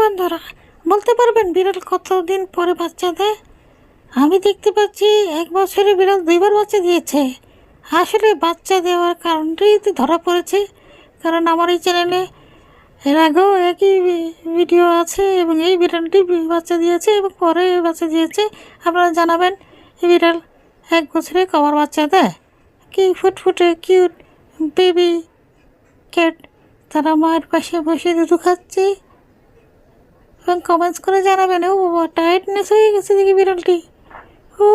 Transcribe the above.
বন্ধুরা বলতে পারবেন বিড়াল কতদিন পরে বাচ্চা দেয়? আমি দেখতে পাচ্ছি এক বছরে বিড়াল দুইবার বাচ্চা দিয়েছে। আসলে বাচ্চা দেওয়ার কারণটাই তো ধরা পড়েছে। কারণ আমার এই চ্যানেলে এর আগেও একই ভিডিও আছে এবং এই বিড়ালটি বাচ্চা দিয়েছে এবং পরে বাচ্চা দিয়েছে। আপনারা জানাবেন, এই বিড়াল এক বছরে কবার বাচ্চা দেয়? কি ফুটফুটে কিউট বেবি ক্যাট, তারা মায়ের পাশে বসে দুধু খাচ্ছে। এবং কমেন্টস করে জানাবেন ও বাবা হয়ে গেছে দেখি বিড়ালটি। ও